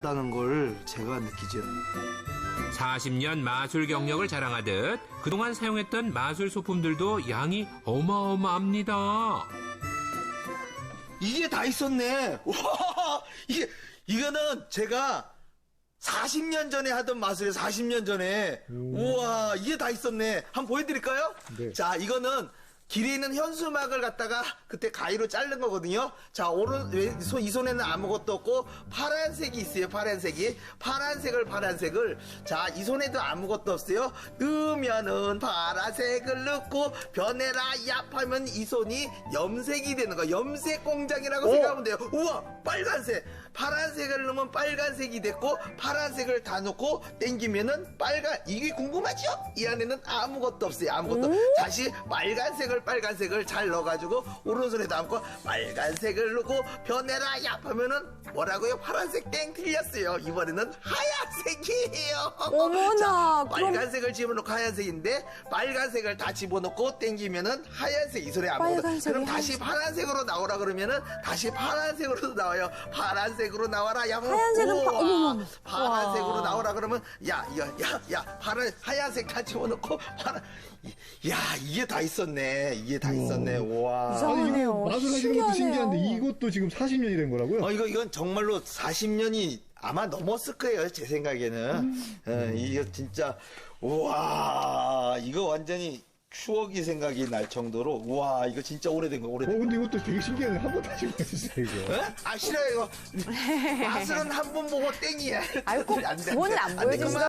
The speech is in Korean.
다는 걸 제가 느끼죠. 40년 마술 경력을 자랑하듯 그동안 사용했던 마술 소품들도 양이 어마어마합니다. 이게 다 있었네. 와, 이게 이거는 제가 40년 전에 하던 마술이에요. 40년 전에. 우와, 이게 다 있었네. 한번 보여드릴까요? 네. 자, 이거는 길에 있는 현수막을 갖다가 그때 가위로 자른 거거든요. 자, 오른 왼손 이 손에는 아무것도 없고 파란색이 있어요. 파란색이 파란색을 파란색을 자, 이 손에도 아무것도 없어요. 넣으면은 파란색을 넣고 변해라 얍 하면 이 손이 염색이 되는 거. 염색 공장이라고 생각하면 돼요. 우와, 빨간색. 파란색을 넣으면 빨간색이 됐고 파란색을 다 넣고 땡기면은 빨간 이게 궁금하죠? 이 안에는 아무것도 없어요. 아무것도. 다시 빨간색을 빨간색을 잘 넣어가지고 오른손에 담고 빨간색을 넣고 변해라 야 하면은 뭐라고요? 파란색 땡 틀렸어요. 이번에는 하얀색이에요. 어머나, 자, 빨간색을 집어넣고 하얀색인데 빨간색을 다 집어넣고 땡기면은 하얀색 이 소리 아무것도. 빨간색이 그럼 다시 파란색으로 나오라 그러면은 다시 파란색으로 나와요. 파란색으로 나와라. 야, 하얀색은 파-. 파란색으로 와. 나오라 그러면 야, 야, 야, 야, 파란 하얀색 다 집어넣고 파란. 야, 이게 다 있었네. 이게 다 있었네. 와. 이상- 아니, 신기하네요. 이거 마술 하시는 것도 신기하네요. 신기한데 이것도 지금 40년이 된 거라고요? 어, 이거, 이건 정말로 40년이 아마 넘었을 거예요, 제 생각에는. 어, 이거 진짜, 우와, 이거 완전히 추억이 생각이 날 정도로, 우와, 이거 진짜 오래된 거, 어, 오래된 거. 근데 이것도 되게 신기하네. 한 하신 거 같으세요, 이거. 어? 아, 싫어요, 이거. 맛은 한 번 보고 땡이야. 아유, 꼭안 돼, 안. 보여주시더라고요.